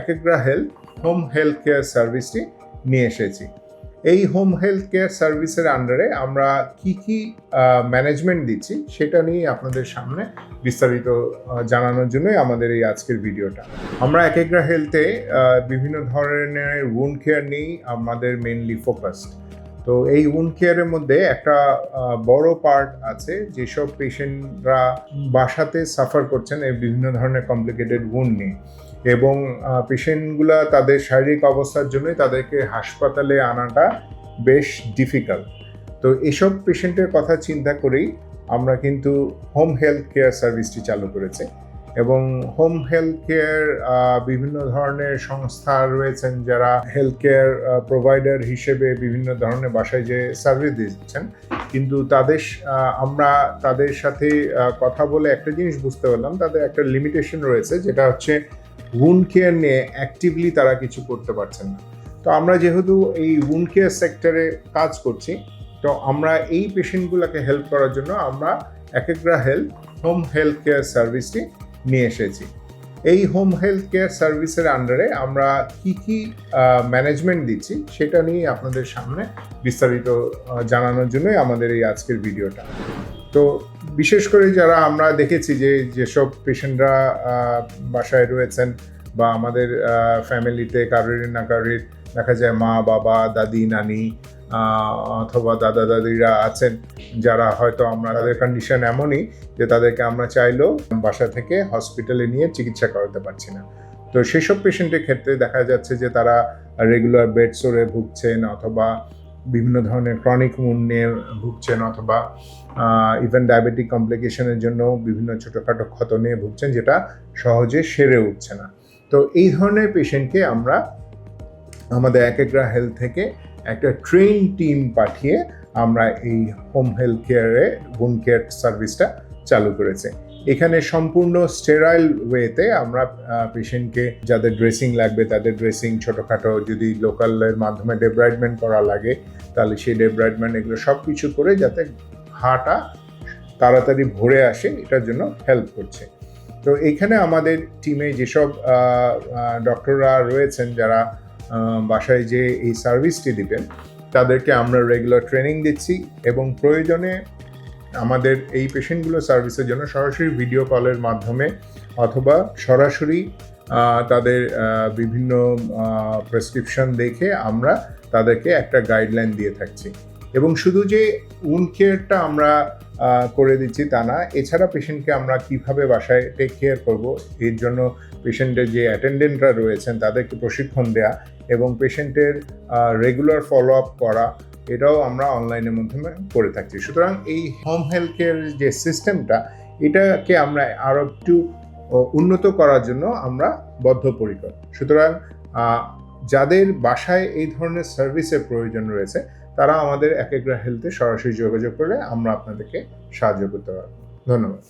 Ekagra health home health care সার্ভিসটি নিয়ে এসেছি। এই হোম হেলথ কেয়ার সার্ভিসের আন্ডারে আমরা কি কি ম্যানেজমেন্ট দিচ্ছি সেটা নিয়ে আপনাদের সামনে বিস্তারিত জানানোর জন্যই আমাদের এই আজকের ভিডিওটা। আমরা একেগ্রা হেলথে বিভিন্ন ধরনের উন্ড কেয়ার নিয়েই আমাদের মেনলি ফোকাসড তো এই উন্ড কেয়ারের মধ্যে একটা বড় পার্ট আছে, যেসব পেশেন্টরা বাসাতে সাফার করছেন, এই বিভিন্ন ধরনের কমপ্লিকেটেড উন্ড নিয়ে। এবং পেশেন্টগুলা তাদের শারীরিক অবস্থার জন্যই তাদেরকে হাসপাতালে আনাটা বেশ ডিফিকাল্ট তো এসব পেশেন্টের কথা চিন্তা করেই আমরা কিন্তু হোম হেলথ কেয়ার সার্ভিসটি চালু করেছি এবং হোম হেলথ কেয়ার বিভিন্ন ধরনের সংস্থা রয়েছেন যারা হেলথ কেয়ার প্রোভাইডার হিসেবে বিভিন্ন ধরনের বাসায় যে সার্ভিস দিচ্ছেন। কিন্তু তাদের আমরা তাদের সাথে কথা বলে একটা জিনিস বুঝতে পারলাম, তাদের একটা লিমিটেশন রয়েছে যেটা হচ্ছে উন্ড কেয়ার নিয়ে অ্যাক্টিভলি তারা কিছু করতে পারছেন না। তো আমরা যেহেতু এই উন্ড কেয়ার সেক্টরে কাজ করছি, তো আমরা এই পেশেন্টগুলোকে হেল্প করার জন্য আমরা Ekagra health home health care সার্ভিসটি নিয়ে এসেছি। এই হোম হেলথ কেয়ার সার্ভিসের আন্ডারে আমরা কি কি ম্যানেজমেন্ট দিচ্ছি সেটা নিয়ে আপনাদের সামনে বিস্তারিত জানানোর জন্যই আমাদের এই আজকের ভিডিওটা তো বিশেষ করে যারা আমরা দেখেছি যে যেসব পেশেন্টরা বাসায় রয়েছেন বা আমাদের ফ্যামিলিতে কারোর না কারোর দেখা যায় মা, বাবা, দাদি, নানি অথবা দাদা, দাদিরা আছেন, যারা হয়তো আমরা, তাদের কন্ডিশন এমনই যে তাদেরকে আমরা চাইলেও বাসা থেকে হসপিটালে নিয়ে চিকিৎসা করাতে পারছি না। তো সেসব পেশেন্টের ক্ষেত্রে দেখা যাচ্ছে যে তারা রেগুলার বেড সোরে ভুগছেন অথবা বিভিন্ন ধরনের ক্রনিক নিয়ে ভুগছেন অথবা ইভেন ডায়াবেটিক কমপ্লিকেশনের জন্য বিভিন্ন ছোটোখাটো ক্ষত নিয়ে ভুগছেন যেটা সহজে সেরে উঠছে না। তো এই ধরনের পেশেন্টকে আমরা আমাদের একেগ্রা হেলথ থেকে একটা ট্রেন টিম পাঠিয়ে আমরা এই হোম হেলথ কেয়ারে হোম কেয়ার সার্ভিসটা চালু করেছে। এখানে সম্পূর্ণ স্টেরাইল ওয়েতে আমরা পেশেন্টকে যাদের ড্রেসিং লাগবে, তাদের ড্রেসিং ছোটোখাটো যদি লোকালের মাধ্যমে ডেব্রাইডমেন্ট করা লাগে, তাহলে সেই ডেব্রাইডমেন্ট এগুলো সব কিছু করে যাতে হাটা তাড়াতাড়ি ভরে আসে, এটার জন্য হেল্প করছে। তো এইখানে আমাদের টিমে যেসব ডক্টররা রয়েছেন যারা বাসায় যে এই সার্ভিসটি দিবেন তাদেরকে আমরা রেগুলার ট্রেনিং দিচ্ছি এবং প্রয়োজনে আমাদের এই পেশেন্টগুলো সার্ভিসের জন্য সরাসরি ভিডিও কলের মাধ্যমে অথবা সরাসরি তাদের বিভিন্ন প্রেসক্রিপশন দেখে আমরা তাদেরকে একটা গাইডলাইন দিয়ে থাকছি। এবং শুধু যে উন কেয়ারটা আমরা করে দিচ্ছি তা না, এছাড়া পেশেন্টকে আমরা কীভাবে বাসায় টেক কেয়ার করব, এর জন্য পেশেন্টের যে অ্যাটেন্ডেন্টরা রয়েছেন তাদেরকে প্রশিক্ষণ দেয়া এবং পেশেন্টের রেগুলার ফলো আপ করা এটাও আমরা অনলাইনের মাধ্যমে করে থাকছি। সুতরাং এই হোম হেলথ যে সিস্টেমটা এটাকে আমরা আরও একটু উন্নত করার জন্য আমরা বদ্ধপরিকর। সুতরাং যাদের বাসায় এই ধরনের সার্ভিসের প্রয়োজন রয়েছে, তারা আমাদের এক একেগ্রা হেলথে সরাসরি যোগাযোগ করলে আমরা আপনাদেরকে সাহায্য করতে পারব। ধন্যবাদ।